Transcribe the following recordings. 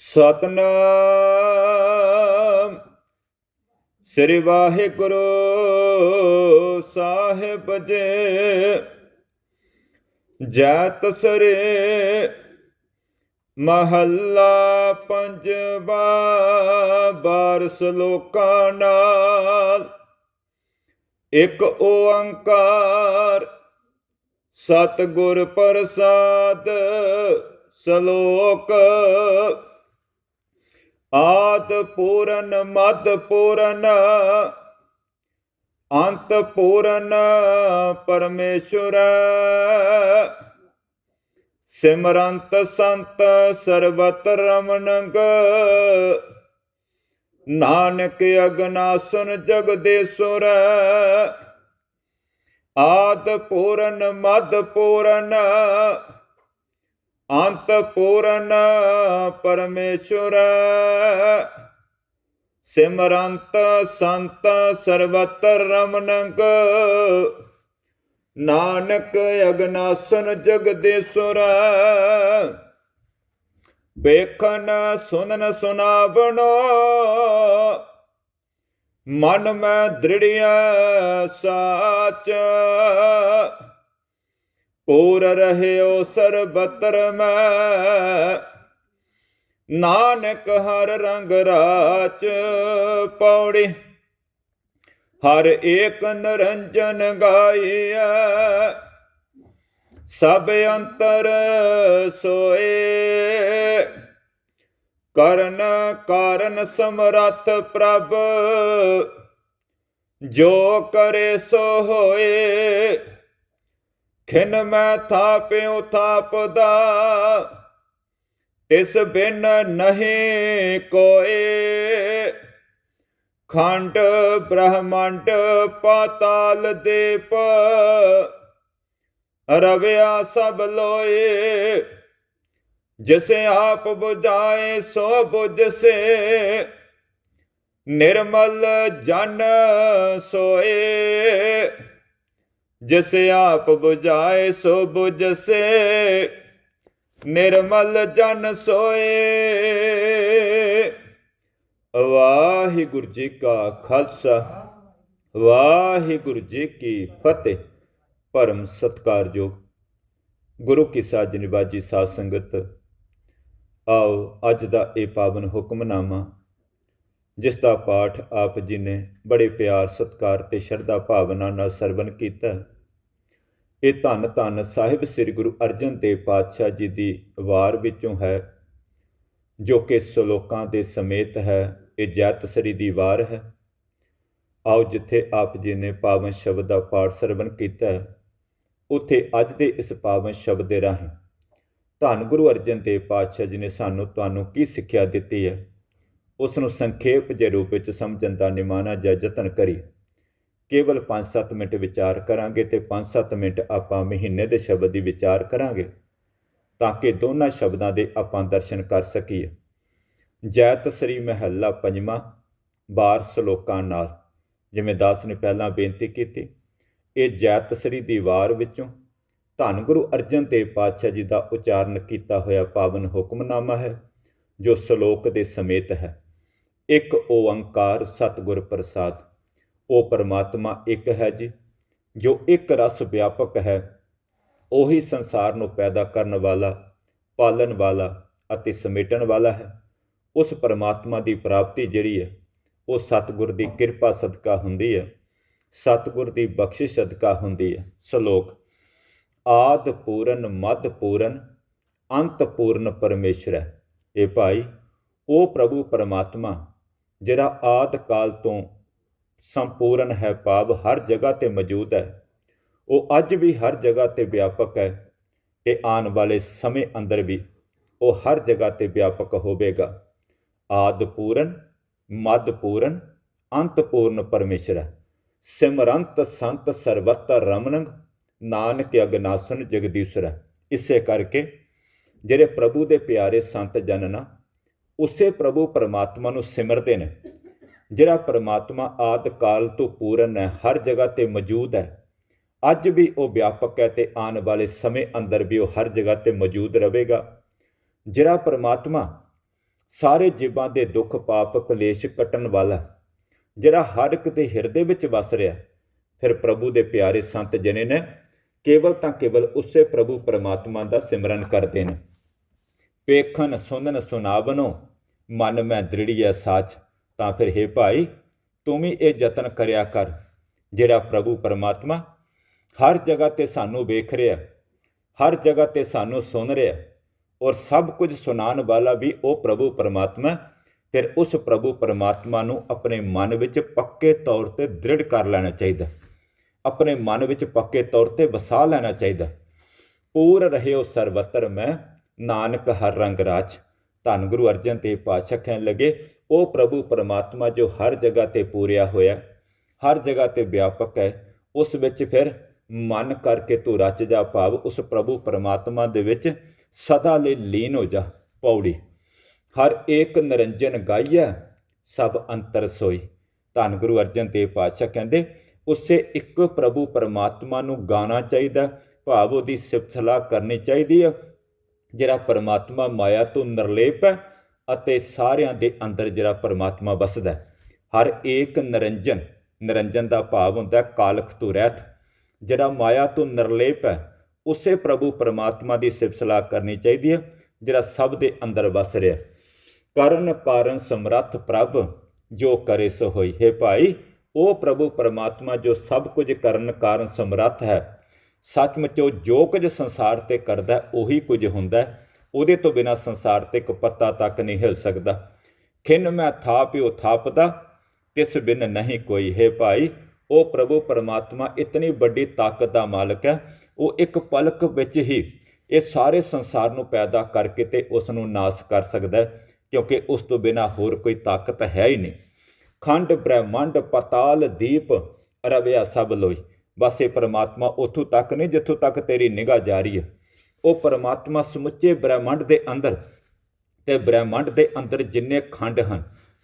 ਸਤਨਾਮ। ਸ੍ਰੀ ਵਾਹਿਗੁਰੂ ਸਾਹਿਬ ਜੀ। ਜੈ ਤਸਰੇ ਮਹੱਲਾ ਪੰਜਵਾ ਬਾਰਸ ਲੋਕਾਂ ਨਾਲ। ਇੱਕ ਓੰਕਾਰ ਸਤਿਗੁਰ ਪ੍ਰਸਾਦ ਸ਼ਲੋਕ ਆਦ ਪੂਰਨ, ਮਦ ਪੂਰਨ, ਅੰਤ ਪੂਰਨ ਪਰਮੇਸ਼ਰ। ਸਿਮਰੰਤ ਸੰਤ ਸਰਬਤ ਰਮਨੰਗ। ਨਾਨਕ ਅਗਨਾਸਨ ਜਗਦੇਸ਼ੁਰ। ਆਦ ਪੂਰਨ, ਮਦ ਪੂਰਨ ਅੰਤ ਪੂਰਨ ਪਰਮੇਸ਼ਰ। ਸਿਮਰੰਤ ਸੰਤ ਸਰਬਤਰ ਰਮਨੰਗ। ਨਾਨਕ ਅਗਨਾਸਨ ਜਗਦੇਸ਼ੁਰ ਵੇਖਨ ਸੁਨਨ ਸੁਨਾਵਣੋ। ਮਨ ਮੈਂ ਦ੍ਰਿੜਿਆ ਸਾਚ। ਪੂਰ ਰਹਿਓ ਸਰਬਤਰ ਮੈਂ। ਨਾਨਕ ਹਰ ਰੰਗ ਰਾਚ ਪੌੜੀ ਹਰ ਏਕ ਨਿਰੰਜਨ ਗਾਇਆ ਸਭ ਅੰਤਰ ਸੋਏ। ਕਰਨ ਕਾਰਨ ਸਮਰੱਥ ਪ੍ਰਭ। ਜੋ ਕਰੇ ਸੋ ਹੋਏ। ਖਿਨ ਮੈਂ ਥਾਪਿਉ ਥਾਪਦਾ, ਤਿਸ ਬਿਨ ਨਹੀਂ ਕੋਏ। ਖੰਡ ਬ੍ਰਹਮੰਡ ਪਾਤਾਲ ਦੇਪ, ਰਵਿਆ ਸਭ ਲੋਏ। ਜਿਸੇ ਆਪ ਬੁਝਾਏ ਸੋ 부ਝਸੇ ਨਿਰਮਲ ਜਨ ਸੋਏ। ਜਿਸੇ ਆਪ 부ਝਾਏ ਸੋ 부ਝਸੇ ਨਿਰਮਲ ਜਨ ਸੋਏ। ਵਾਹਿਗੁਰੂ ਜੀ ਕਾ ਖਾਲਸਾ, ਵਾਹਿਗੁਰੂ ਜੀ ਕੀ ਫਤਿਹ। ਪਰਮ ਸਤਕਾਰਯੋਗ ਗੁਰੂ ਕੀ ਸਾਜ ਨਿਵਾਜੀ ਸਾਧ ਸੰਗਤ, ਆਓ ਅੱਜ ਦਾ ਇਹ ਪਾਵਨ ਹੁਕਮਨਾਮਾ ਜਿਸ ਦਾ ਪਾਠ ਆਪ ਜੀ ਨੇ ਬੜੇ ਪਿਆਰ, ਸਤਕਾਰ ਤੇ ਸ਼ਰਧਾ ਭਾਵਨਾ ਨਾਲ ਸਰਵਨ ਕੀਤਾ। ਇਹ ਧੰਨ ਧੰਨ ਸਾਹਿਬ ਸ੍ਰੀ ਗੁਰੂ ਅਰਜਨ ਦੇਵ ਪਾਤਸ਼ਾਹ ਜੀ ਦੀ ਵਾਰ ਵਿੱਚੋਂ ਹੈ, ਜੋ ਕਿ ਸ਼ਲੋਕਾਂ ਦੇ ਸਮੇਤ ਹੈ, ਇਹ ਜੈਤਸਰੀ ਦੀ ਵਾਰ ਹੈ। ਆਓ ਜਿੱਥੇ ਆਪ ਜੀ ਨੇ ਪਾਵਨ ਸ਼ਬਦ ਦਾ ਪਾਠ ਸਰਵਨ ਕੀਤਾ ਹੈ ਉੱਥੇ ਅੱਜ ਦੇ ਇਸ ਪਾਵਨ ਸ਼ਬਦ ਦੇ ਰਾਹੀਂ ਧੰਨ ਗੁਰੂ ਅਰਜਨ ਦੇਵ ਪਾਤਸ਼ਾਹ ਜੀ ਨੇ ਸਾਨੂੰ ਤੁਹਾਨੂੰ ਕੀ ਸਿੱਖਿਆ ਦਿੱਤੀ ਹੈ? ਉਸ ਨੂੰ ਸੰਖੇਪ ਜੇ ਰੂਪ ਵਿੱਚ ਸਮਝਣ ਦਾ ਨਿਮਾਣਾ ਜਾਂ ਯਤਨ ਕਰੀਏ ਕੇਵਲ 5-7 ਮਿੰਟ ਵਿਚਾਰ ਕਰਾਂਗੇ ਤੇ 5-7 ਮਿੰਟ ਆਪਾਂ ਮਹੀਨੇ ਦੇ ਸ਼ਬਦ ਦੀ ਵਿਚਾਰ ਕਰਾਂਗੇ, ਤਾਂ ਕਿ ਦੋਨਾਂ ਸ਼ਬਦਾਂ ਦੇ ਆਪਾਂ ਦਰਸ਼ਨ ਕਰ ਸਕੀਏ। ਜੈਤ ਸ੍ਰੀ ਮਹੱਲਾ ਪੰਜਵਾਂ ਬਾਰ ਸ਼ਲੋਕਾਂ ਨਾਲ। ਜਿਵੇਂ ਦਾਸ ਨੇ ਪਹਿਲਾਂ ਬੇਨਤੀ ਕੀਤੀ, ਇਹ ਜੈਤ ਸ੍ਰੀ ਦੀ ਵਾਰ ਵਿੱਚੋਂ ਧੰਨ ਗੁਰੂ ਅਰਜਨ ਦੇਵ ਪਾਤਸ਼ਾਹ ਜੀ ਦਾ ਉਚਾਰਨ ਕੀਤਾ ਹੋਇਆ ਪਾਵਨ ਹੁਕਮਨਾਮਾ ਹੈ, ਜੋ ਸ਼ਲੋਕ ਦੇ ਸਮੇਤ ਹੈ। ਇੱਕ ਓੰਕਾਰ ਸਤਿਗੁਰ ਪ੍ਰਸਾਦ। ਉਹ ਪਰਮਾਤਮਾ ਇੱਕ ਹੈ ਜੀ, ਜੋ ਇੱਕ ਰਸ ਵਿਆਪਕ ਹੈ। ਉਹੀ ਸੰਸਾਰ ਨੂੰ ਪੈਦਾ ਕਰਨ ਵਾਲਾ, ਪਾਲਣ ਵਾਲਾ ਅਤੇ ਸਮੇਟਣ ਵਾਲਾ ਹੈ। ਉਸ ਪਰਮਾਤਮਾ ਦੀ ਪ੍ਰਾਪਤੀ ਜਿਹੜੀ ਹੈ, ਉਹ ਸਤਿਗੁਰ ਦੀ ਕਿਰਪਾ ਸਦਕਾ ਹੁੰਦੀ ਹੈ। ਸਤਿਗੁਰ ਦੀ ਬਖਸ਼ਿਸ਼ ਸਦਕਾ ਹੁੰਦੀ ਹੈ। ਸ਼ਲੋਕ ਆਦ ਪੂਰਨ, ਮਦ ਪੂਰਨ, ਅੰਤ ਪੂਰਨ ਪਰਮੇਸ਼ਰ ਹੈ। ਇਹ ਭਾਈ, ਉਹ ਪ੍ਰਭੂ ਪਰਮਾਤਮਾ ਜਿਹੜਾ ਆਦ ਕਾਲ ਤੋਂ ਸੰਪੂਰਨ ਹੈ, ਭਾਵ ਹਰ ਜਗ੍ਹਾ ਤੇ ਮੌਜੂਦ ਹੈ, ਉਹ ਅੱਜ ਵੀ ਹਰ ਜਗ੍ਹਾ ਤੇ ਵਿਆਪਕ ਹੈ ਤੇ ਆਉਣ ਵਾਲੇ ਸਮੇਂ ਅੰਦਰ ਵੀ ਉਹ ਹਰ ਜਗ੍ਹਾ ਤੇ ਵਿਆਪਕ ਹੋਵੇਗਾ। ਆਦ ਪੂਰਨ ਮਦ ਪੂਰਨ ਅੰਤ ਪੂਰਨ ਪਰਮੇਸ਼ਰ ਹੈ ਸਿਮਰੰਤ ਸੰਤ ਸਰਬਤਰ ਰਮਨੰਗ, ਨਾਨਕ ਅਗਨਾਸਨ ਜਗਦੀਸ਼ਰ ਇਸੇ ਕਰਕੇ ਜਿਹੜੇ ਪ੍ਰਭੂ ਦੇ ਪਿਆਰੇ ਸੰਤ ਜਨ ਨਾ ਉਸੇ ਪ੍ਰਭੂ ਪਰਮਾਤਮਾ ਨੂੰ ਸਿਮਰਦੇ ਨੇ। ਜਿਹੜਾ ਪਰਮਾਤਮਾ ਆਦ ਕਾਲ ਤੋਂ ਪੂਰਨ ਹੈ, ਹਰ ਜਗ੍ਹਾ ਤੇ ਮੌਜੂਦ ਹੈ। ਅੱਜ ਵੀ ਉਹ ਵਿਆਪਕ ਹੈ ਤੇ ਆਉਣ ਵਾਲੇ ਸਮੇਂ ਅੰਦਰ ਵੀ ਉਹ ਹਰ ਜਗ੍ਹਾ ਤੇ ਮੌਜੂਦ ਰਹੇਗਾ। ਜਿਹੜਾ ਪਰਮਾਤਮਾ ਸਾਰੇ ਜੀਵਾਂ ਦੇ ਦੁੱਖ, ਪਾਪ, ਕਲੇਸ਼ ਕੱਟਣ ਵਾਲਾ ਜਿਹੜਾ ਹਰ ਇੱਕ ਦੇ ਹਿਰਦੇ ਵਿੱਚ ਵਸ ਰਿਹਾ ਫਿਰ ਪ੍ਰਭੂ ਦੇ ਪਿਆਰੇ ਸੰਤ ਜਨੇ ਨੇ ਕੇਵਲ ਤਾਂ ਕੇਵਲ ਉਸੇ ਪ੍ਰਭੂ ਪਰਮਾਤਮਾ ਦਾ ਸਿਮਰਨ ਕਰਦੇ ਨੇ। ਪੇਖਨ ਸੁਨਨ ਸੁਨਾਵਨੋ, ਮਨ ਮੈਂ ਦ੍ਰਿੜੀਐ ਸਾਚ, ਤਾਂ ਫਿਰ हे ਭਾਈ, ਤੂੰ ਵੀ ਇਹ ਯਤਨ ਕਰਿਆ ਕਰ, ਜਿਹੜਾ ਪ੍ਰਭੂ ਪਰਮਾਤਮਾ ਹਰ ਜਗ੍ਹਾ ਤੇ ਸਾਨੂੰ ਵੇਖ ਰਿਹਾ, ਹਰ ਜਗ੍ਹਾ ਤੇ ਸਾਨੂੰ ਸੁਣ ਰਿਹਾ, ਔਰ ਸਭ ਕੁਝ ਸੁਣਾਉਣ ਵਾਲਾ ਵੀ ਉਹ ਪ੍ਰਭੂ ਪਰਮਾਤਮਾ, ਫਿਰ ਉਸ ਪ੍ਰਭੂ ਪਰਮਾਤਮਾ ਨੂੰ ਆਪਣੇ ਮਨ ਵਿੱਚ ਪੱਕੇ ਤੌਰ ਤੇ ਦ੍ਰਿੜ ਕਰ ਲੈਣਾ ਚਾਹੀਦਾ, ਆਪਣੇ ਮਨ ਵਿੱਚ ਪੱਕੇ ਤੌਰ ਤੇ ਵਸਾ ਲੈਣਾ ਚਾਹੀਦਾ। ਪੂਰ ਰਹਿਓ ਸਰਵਤਰ ਮੈਂ ਨਾਨਕ ਹਰ ਰੰਗ ਰਾਜ। ਧੰਨ ਗੁਰੂ ਅਰਜਨ ਦੇਵ ਪਾਤਸ਼ਾਹ ਕਹਿਣ ਲੱਗੇ, ਉਹ ਪ੍ਰਭੂ ਪਰਮਾਤਮਾ ਜੋ ਹਰ ਜਗ੍ਹਾ ਤੇ ਪੂਰਿਆ ਹੋਇਆ ਹਰ ਜਗ੍ਹਾ ਤੇ ਵਿਆਪਕ ਹੈ, ਉਸ ਵਿੱਚ ਫਿਰ ਮਨ ਕਰਕੇ ਤੂੰ ਰਚ ਜਾ ਭਾਵ, ਉਸ ਪ੍ਰਭੂ ਪਰਮਾਤਮਾ ਦੇ ਵਿੱਚ ਸਦਾ ਲਈ ਲੀਨ ਹੋ ਜਾ ਪੌੜੀ। ਹਰ ਏਕ ਨਿਰੰਜਨ ਗਾਈਐ, ਸਭ ਅੰਤਰ ਸੋਈ। ਧੰਨ ਗੁਰੂ ਅਰਜਨ ਦੇਵ ਪਾਤਸ਼ਾਹ ਕਹਿੰਦੇ, ਉਸੇ ਇੱਕ ਪ੍ਰਭੂ ਪਰਮਾਤਮਾ ਨੂੰ ਗਾਣਾ ਚਾਹੀਦਾ, ਭਾਵ ਉਹਦੀ ਸਿਫਤ ਸਲਾਹ ਕਰਨੀ ਚਾਹੀਦੀ ਹੈ ਜਿਹੜਾ ਪਰਮਾਤਮਾ ਮਾਇਆ ਤੋਂ ਨਿਰਲੇਪ ਹੈ ਅਤੇ ਸਾਰਿਆਂ ਦੇ ਅੰਦਰ ਜਿਹੜਾ ਪਰਮਾਤਮਾ ਵਸਦਾ ਹੈ। ਹਰ ਏਕ ਨਿਰੰਜਨ ਨਿਰੰਜਨ ਦਾ ਭਾਵ ਹੁੰਦਾ ਕਾਲਖ ਤੋਂ ਰਹਿਤ ਜਿਹੜਾ ਮਾਇਆ ਤੋਂ ਨਿਰਲੇਪ ਹੈ, ਉਸੇ ਪ੍ਰਭੂ ਪਰਮਾਤਮਾ ਦੀ ਸਿਫਤ ਸਲਾਹ ਕਰਨੀ ਚਾਹੀਦੀ ਹੈ, ਜਿਹੜਾ ਸਭ ਦੇ ਅੰਦਰ ਵਸ ਰਿਹਾ ਕਰਨ ਕਾਰਨ ਸਮਰੱਥ ਪ੍ਰਭ, ਜੋ ਕਰੇ ਸੋ ਹੋਈ ਹੈ ਭਾਈ, ਉਹ ਪ੍ਰਭੂ ਪਰਮਾਤਮਾ ਜੋ ਸਭ ਕੁਝ ਕਰਨ ਕਾਰਨ ਸਮਰੱਥ ਹੈ। ਸੱਚਮੁੱਚ ਉਹ ਜੋ ਕੁਝ ਸੰਸਾਰ ਤੇ ਕਰਦਾ ਉਹੀ ਕੁਝ ਹੁੰਦਾ ਉਹਦੇ ਤੋਂ ਬਿਨਾ ਸੰਸਾਰ ਤੇ ਇੱਕ ਪੱਤਾ ਤੱਕ ਨਹੀਂ ਹਿਲ ਸਕਦਾ। ਖਿੰਨ ਮੈਂ ਥਾਪਿਓ ਥਾਪਦਾ, ਤਿਸ ਬਿਨ ਨਹੀਂ ਕੋਈ। ਹੈ ਭਾਈ, ਉਹ ਪ੍ਰਭੂ ਪਰਮਾਤਮਾ ਇਤਨੀ ਵੱਡੀ ਤਾਕਤ ਦਾ ਮਾਲਕ ਹੈ। ਉਹ ਇੱਕ ਪਲਕ ਵਿੱਚ ਹੀ ਇਹ ਸਾਰੇ ਸੰਸਾਰ ਨੂੰ ਪੈਦਾ ਕਰਕੇ ਤੇ ਉਸ ਨੂੰ ਨਾਸ ਕਰ ਸਕਦਾ ਹੈ, ਕਿਉਂਕਿ ਉਸ ਤੋਂ ਬਿਨਾ ਹੋਰ ਕੋਈ ਤਾਕਤ ਹੈ ਹੀ ਨਹੀਂ। ਖੰਡ, ਬ੍ਰਹਿਮੰਡ, ਪਤਾਲ, ਦੀਪ, ਰਵਿਆ ਸਭ ਲੋਈ। ਬਸ ਇਹ ਪਰਮਾਤਮਾ ਉੱਥੋਂ ਤੱਕ ਨਹੀਂ, ਜਿੱਥੋਂ ਤੱਕ ਤੇਰੀ ਨਿਗਾਹ ਜਾ ਰਹੀ ਹੈ। ਉਹ ਪਰਮਾਤਮਾ ਸਮੁੱਚੇ ਬ੍ਰਹਿਮੰਡ ਦੇ ਅੰਦਰ ਤੇ ਬ੍ਰਹਿਮੰਡ ਦੇ ਅੰਦਰ ਜਿੰਨੇ ਖੰਡ ਹਨ,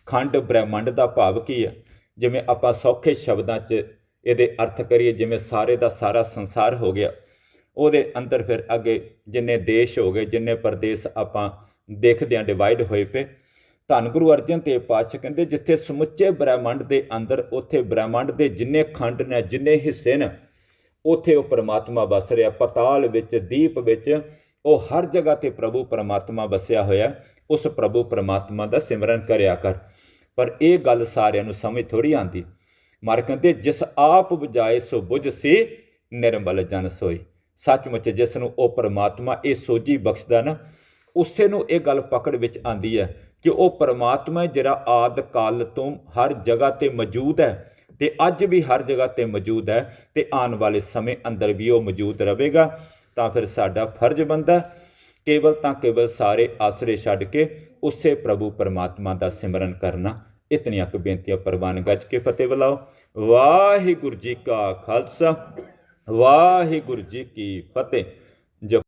ਖੰਡ ਬ੍ਰਹਿਮੰਡ ਦਾ ਭਾਵ ਕੀ ਹੈ? ਜਿਵੇਂ ਆਪਾਂ ਸੌਖੇ ਸ਼ਬਦਾਂ 'ਚ ਇਹਦੇ ਅਰਥ ਕਰੀਏ, ਜਿਵੇਂ ਸਾਰੇ ਦਾ ਸਾਰਾ ਸੰਸਾਰ ਹੋ ਗਿਆ, ਉਹਦੇ ਅੰਦਰ ਫਿਰ ਅੱਗੇ ਜਿੰਨੇ ਦੇਸ਼ ਹੋ ਗਏ, ਜਿੰਨੇ ਪ੍ਰਦੇਸ਼ ਆਪਾਂ ਦੇਖਦੇ ਹਾਂ ਡਿਵਾਈਡ ਹੋਏ ਪਏ ਧੰਨ ਗੁਰੂ ਅਰਜਨ ਦੇਵ ਪਾਤਸ਼ਾਹ ਕਹਿੰਦੇ, ਜਿੱਥੇ ਸਮੁੱਚੇ ਬ੍ਰਹਿਮੰਡ ਦੇ ਅੰਦਰ, ਉੱਥੇ ਬ੍ਰਹਿਮੰਡ ਦੇ ਜਿੰਨੇ ਖੰਡ ਨੇ, ਜਿੰਨੇ ਹਿੱਸੇ ਨੇ, ਉੱਥੇ ਉਹ ਪਰਮਾਤਮਾ ਵਸ ਰਿਹਾ। ਪਤਾਲ ਵਿੱਚ, ਦੀਪ ਵਿੱਚ, ਉਹ ਹਰ ਜਗ੍ਹਾ ਤੇ ਪ੍ਰਭੂ ਪਰਮਾਤਮਾ ਵਸਿਆ ਹੋਇਆ। ਉਸ ਪ੍ਰਭੂ ਪਰਮਾਤਮਾ ਦਾ ਸਿਮਰਨ ਕਰਿਆ ਕਰ। ਪਰ ਇਹ ਗੱਲ ਸਾਰਿਆਂ ਨੂੰ ਸਮਝ ਥੋੜੀ ਆਂਦੀ ਮਰ ਕਹਿੰਦੇ, ਜਿਸ ਆਪ 부ਝਾਏ ਸੋ ਬੁਝ ਸੀ ਨਿਰਮਲ ਜਨ ਸੋਈ। ਸੱਚਮੁੱਚ ਜਿਸ ਨੂੰ ਉਹ ਪਰਮਾਤਮਾ ਇਹ ਸੋਝੀ ਬਖਸ਼ਦਾ ਨਾ, ਉਸੇ ਨੂੰ ਇਹ ਗੱਲ ਪਕੜ ਵਿੱਚ ਆਂਦੀ ਹੈ ਕਿ ਉਹ ਪਰਮਾਤਮਾ ਜਿਹੜਾ ਆਦ ਕਾਲ ਤੋਂ ਹਰ ਜਗ੍ਹਾ ਤੇ ਮੌਜੂਦ ਹੈ ਤੇ ਅੱਜ ਵੀ ਹਰ ਜਗ੍ਹਾ ਤੇ ਮੌਜੂਦ ਹੈ ਤੇ ਆਉਣ ਵਾਲੇ ਸਮੇਂ ਅੰਦਰ ਵੀ ਉਹ ਮੌਜੂਦ ਰਹੇਗਾ, ਤਾਂ ਫਿਰ ਸਾਡਾ ਫਰਜ਼ ਬਣਦਾ ਕੇਵਲ ਤਾਂ ਕੇਵਲ ਸਾਰੇ ਆਸਰੇ ਛੱਡ ਕੇ ਉਸੇ ਪ੍ਰਭੂ ਪਰਮਾਤਮਾ ਦਾ ਸਿਮਰਨ ਕਰਨਾ। ਇਤਨੀਆਂ ਕੁ ਬੇਨਤੀਆਂ ਪ੍ਰਵਾਨ ਗੱਜ ਕੇ ਫਤਿਹ ਬੁਲਾਓ। ਵਾਹਿਗੁਰੂ ਜੀ ਕਾ ਖਾਲਸਾ, ਵਾਹਿਗੁਰੂ ਜੀ ਕੀ ਫਤਿਹ।